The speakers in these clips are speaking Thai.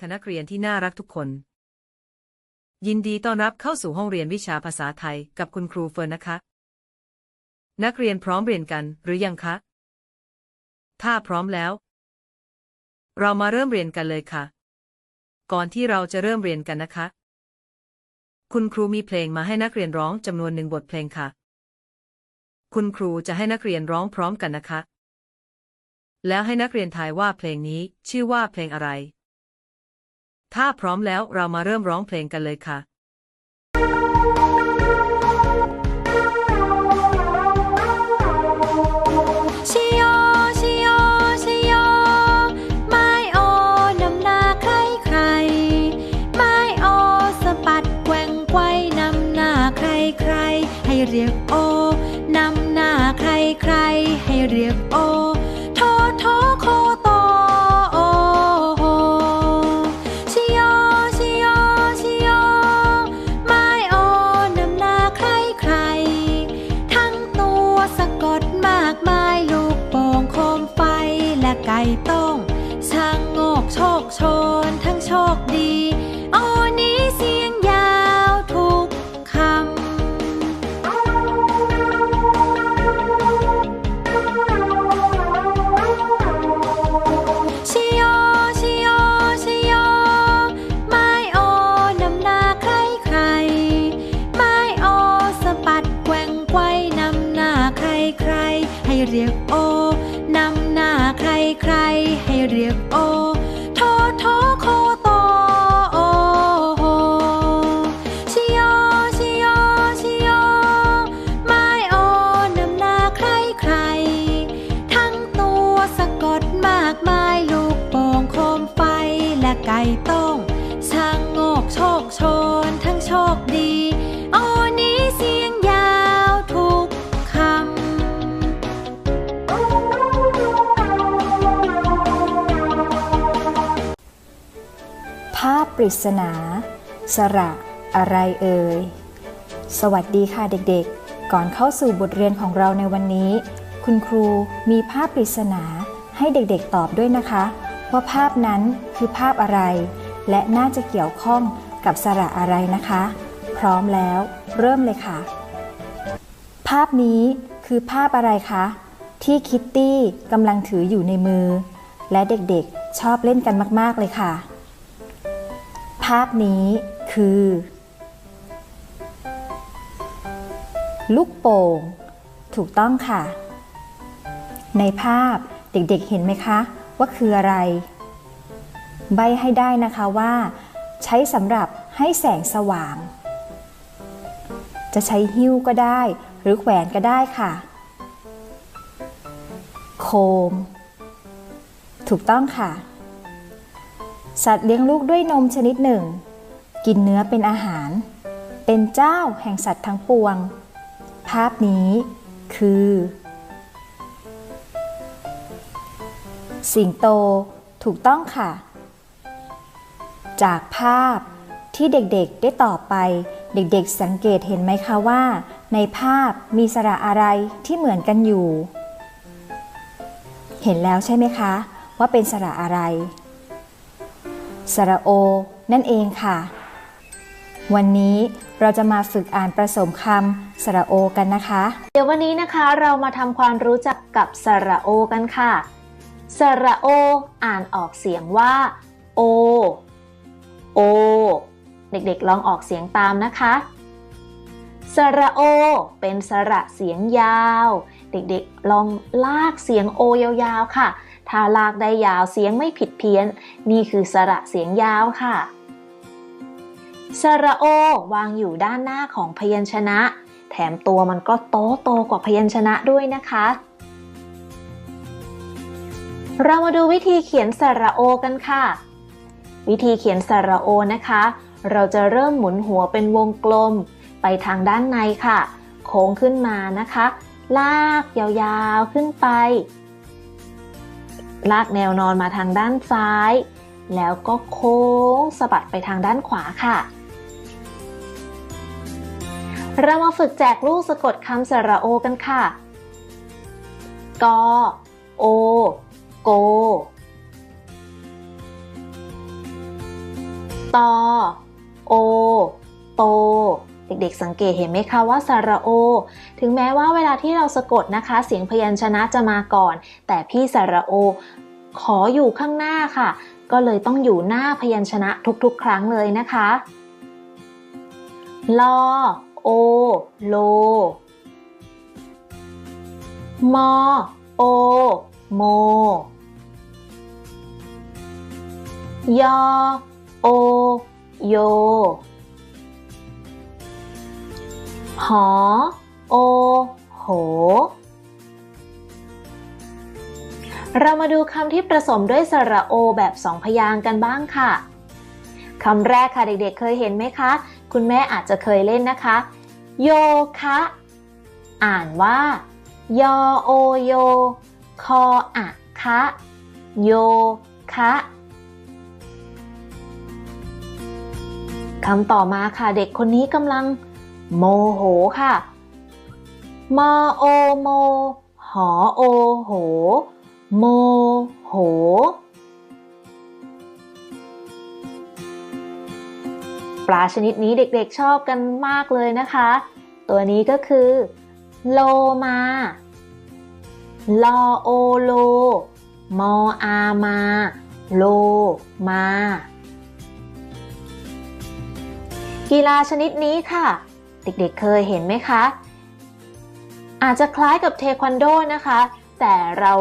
คณะนักเรียนที่น่ารักทุกคน ยินดีต้อนรับเข้าสู่ห้องเรียนวิชาภาษาไทยกับคุณครูเฟิร์นนะคะ นักเรียนพร้อมเรียนกันหรือยังคะ ถ้าพร้อมแล้ว เรามาเริ่มเรียนกันเลยค่ะ ก่อนที่เราจะเริ่มเรียนกันนะคะ คุณครูมีเพลงมาให้นักเรียนร้องจำนวนหนึ่งบทเพลงค่ะ คุณครูจะให้นักเรียนร้องพร้อมกันนะคะแล้วให้นักเรียนทายว่าเพลงนี้ชื่อว่าเพลงอะไร ถ้าพร้อมแล้วเรามาเริ่มร้องเพลงกันเลยค่ะ ชิโย ชิโย ชิโย ไม้โอนำหน้าใครใคร ไม้โอสะบัดแกว่งไกวนำหน้าใครใคร ให้เรียกโอนำหน้าใครใคร ให้เรียกโอ แให้เปริศนา สระอะไรเอ่ย สวัสดีค่ะเด็กๆ ก่อนเข้าสู่บทเรียนของเราในวันนี้ คุณครูมีภาพปริศนาให้เด็กๆตอบด้วยนะคะ ว่าภาพนั้นคือภาพอะไร และน่าจะเกี่ยวข้องกับสระอะไรนะคะ พร้อมแล้วเริ่มเลยค่ะ ภาพนี้คือภาพอะไรคะ ที่คิตตี้กำลังถืออยู่ในมือ และเด็กๆชอบเล่นกันมากๆเลยค่ะ ภาพนี้คือ ลูกโป่ง ถูกต้องค่ะ ในภาพเด็กๆเห็นไหมคะ ว่าคืออะไร ใบให้ได้นะคะว่า ใช้สำหรับให้แสงสว่าง จะใช้หิ้วก็ได้หรือแขวนก็ได้ค่ะ โคม ถูกต้องค่ะ สัตว์เลี้ยงลูกด้วยนมชนิดหนึ่ง กินเนื้อเป็นอาหาร เป็นเจ้าแห่งสัตว์ทั้งปวง ภาพนี้คือ สิงโตถูกต้องค่ะ จากภาพที่เด็กๆได้ตอบไปเด็กๆ สังเกตเห็นไหมคะว่า ในภาพมีสระอะไรที่เหมือนกันอยู่ เห็นแล้วใช่ไหมคะ ว่าเป็นสระอะไร สระโอ นั่นเองค่ะ วันนี้เราจะมาฝึกอ่านผสมคำสระโอกันนะคะ เดี๋ยววันนี้นะคะเรามาทำความรู้จักกับสระโอกันค่ะ สระโอ อ่านออกเสียงว่า โอ โอ เด็กๆลองออกเสียงตามนะคะ สระโอ เป็นสระเสียงยาว เด็กๆลองลากเสียงโอยาวๆค่ะ ถ้าลากได้ยาวเสียงไม่ผิดเพี้ยน นี่คือสระเสียงยาวค่ะ สระโอ วางอยู่ด้านหน้าของพยัญชนะ แถมตัวมันก็โตโตกว่าพยัญชนะด้วยนะคะ เรามาดูวิธีเขียนสระโอกันค่ะ วิธีเขียนสระโอนะคะ เราจะเริ่มหมุนหัวเป็นวงกลม ไปทางด้านในค่ะ โค้งขึ้นมานะคะ ลากยาวๆขึ้นไป ลากแนวนอนมาทางด้านซ้าย แล้วก็โค้งสะบัดไปทางด้านขวาค่ะ เรามาฝึกแจกลูกสะกดคำสระโอกันค่ะ กโอ โกตอ โอ โต เด็กๆ สังเกตเห็นไหมคะว่าสระโอ ถึงแม้ว่าเวลาที่เราสะกดนะคะ เสียงพยัญชนะจะมาก่อน แต่พี่สระโอ ขออยู่ข้างหน้าค่ะ ก็เลยต้องอยู่หน้าพยัญชนะทุกๆ ครั้งเลยนะคะลอโอโล มอโอ โม ยอ โอ โย หอ โอ โห เรามาดูคำที่ผสมด้วยสระโอแบบสองพยางกันบ้างค่ะคำแรกค่ะเด็กๆ เคยเห็นไหมคะ คุณแม่อาจจะเคยเล่นนะคะ โยคะ อ่านว่า ยอโอโย คออะคะ โยคะคำต่อมาค่ะเด็กคนนี้กำลัง โมโหค่ะ มโอโม หอโอโห โมโห ปลาชนิดนี้เด็กๆชอบกันมากเลยนะคะ ตัวนี้ก็คือ โลมา ลอโอโล มออามา โลมา กีฬาชนิดนี้ค่ะ เด็กๆเคยเห็นไหมคะ อาจจะคล้ายกับเทควันโดนะคะ แต่เรา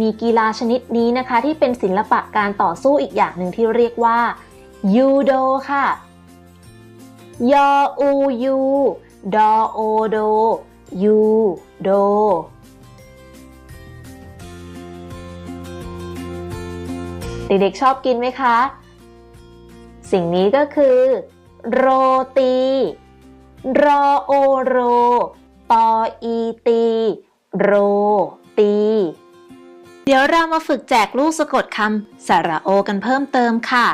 มีกีฬาชนิดนี้นะคะที่เป็นศิลปะการต่อสู้อีกอย่างหนึ่งที่เรียกว่ายูโดค่ะ ยออูยูดอโอโดยูโดเด็กๆชอบกินไหมคะ สิ่งนี้ก็คือ โรตี รอโอโร ปออีตี โร ตี เดี๋ยวเรามาฝึกแจกลูกสะกดคำสระโอกันเพิ่มเติมค่ะ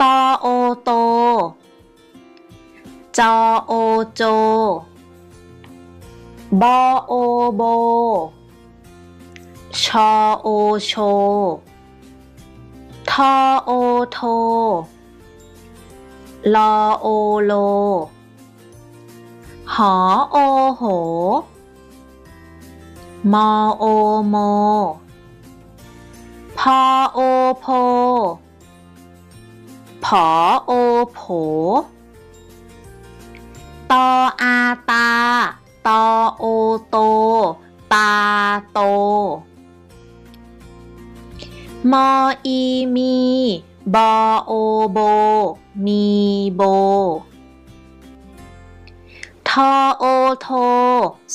ตอโอโต จอโอโจ บอโอโบ ชอโอโช ทอโอโทลอโอโล หอโอโห มอโอโม พอโอโพ ผอโอโผ ตออาตา ตอโอโต ตาโต มออีมี บอโอโบ มีโบ โอโท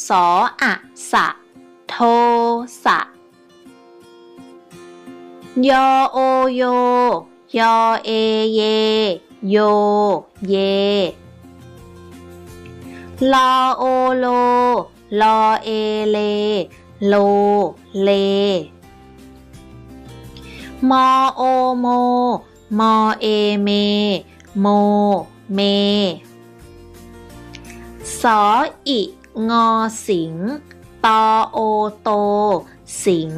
สออะสะ โทสะ ยอโอโย ยอเอเย โย เย ลอโอโล ลอเอเล โล เล มอโอโม มอเอเม โม เม สออิงอสิง ตอโอโต สิง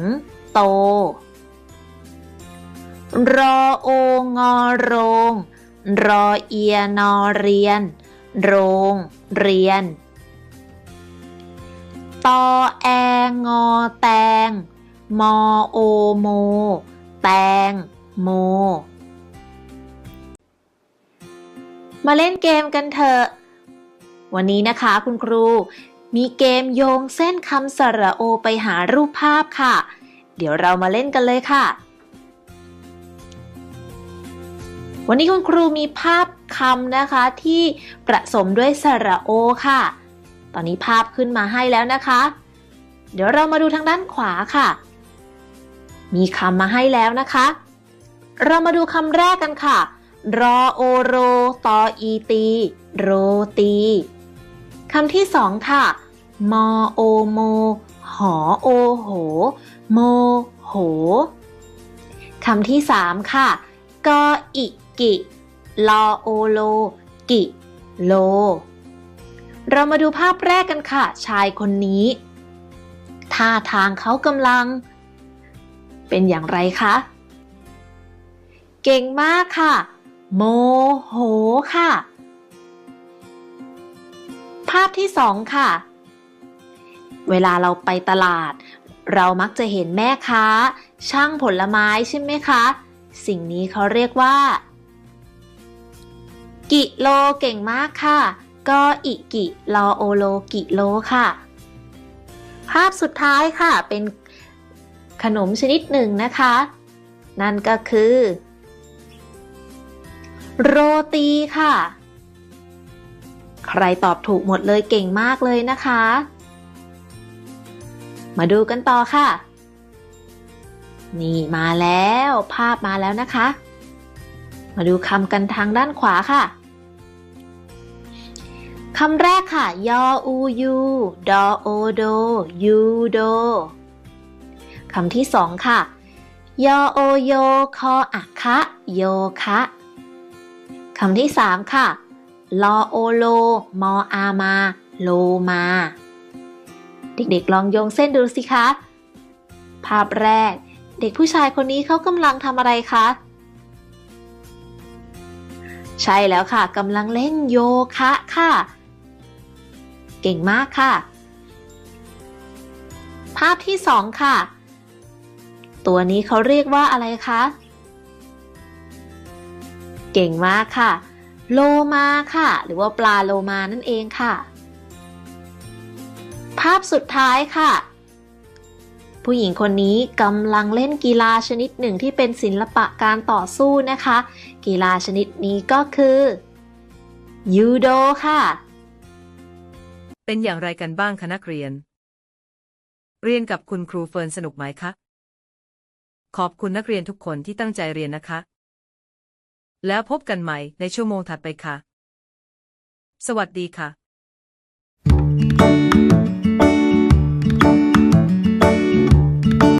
โต รอโองอโรง รอเอียนอเรียน โรงเรียน ตอแองอแตง มอโอโม แตงโม มาเล่นเกมกันเถอะ วันนี้นะคะคุณครู มีเกมโยงเส้นคำสระโอไปหารูปภาพค่ะ เดี๋ยวเรามาเล่นกันเลยค่ะ วันนี้คุณครูมีภาพคำนะคะที่ประสมด้วยสระโอค่ะ ตอนนี้ภาพขึ้นมาให้แล้วนะคะ เดี๋ยวเรามาดูทางด้านขวาค่ะ มีคำมาให้แล้วนะคะ เรามาดูคำแรกกันค่ะรอโอโรตออีตี โรตี คำที่สองค่ะมอโอโม หอโอโห โมโห คำที่สามค่ะ กออิกิลอโอโล กิโล เรามาดูภาพแรกกันค่ะ ชายคนนี้ท่าทางเขากำลัง เป็นอย่างไรคะ เก่งมากค่ะ โมโหค่ะาพที่สองค่ะ เวลาเราไปตลาด เรามักจะเห็นแม่ค้า ช่างผลไม้ใช่ไหมคะ สิ่งนี้เขาเรียกว่า กิโลเก่งมากค่ะ ก็อิกิลอโอโลกิโลค่ะ ภาพสุดท้ายค่ะเป็นขนมชนิดหนึ่งนะคะ นั่นก็คือ โรตีค่ะ ใครตอบถูกหมดเลยเก่งมากเลยนะคะ มาดูกันต่อค่ะ นี่มาแล้วภาพมาแล้วนะคะ มาดูคำกันทางด้านขวาค่ะคำแรกค่ะ ยออูยูดอโอโด ยูโด คำที่สองค่ะ ยอโอโย คออะคะ โยคะ คำที่สามค่ะ ลอโอโล มออามา โลมา เด็กๆลองโยงเส้นดูสิคะ ภาพแรก เด็กผู้ชายคนนี้เขากำลังทำอะไรคะ ใช่แล้วค่ะกำลังเล่นโยคะค่ะ เก่งมากค่ะ ภาพที่สองค่ะ ตัวนี้เขาเรียกว่าอะไรคะ เก่งมากค่ะ โลมาค่ะ หรือว่าปลาโลมานั่นเองค่ะ ภาพสุดท้ายค่ะ ผู้หญิงคนนี้กำลังเล่นกีฬาชนิดหนึ่งที่เป็นศิลปะการต่อสู้นะคะ กีฬาชนิดนี้ก็คือยูโดค่ะ เป็นอย่างไรกันบ้างคะนักเรียน เรียนกับคุณครูเฟิร์นสนุกไหมคะ ขอบคุณนักเรียนทุกคนที่ตั้งใจเรียนนะคะ แล้วพบกันใหม่ในชั่วโมงถัดไปค่ะ สวัสดีค่ะ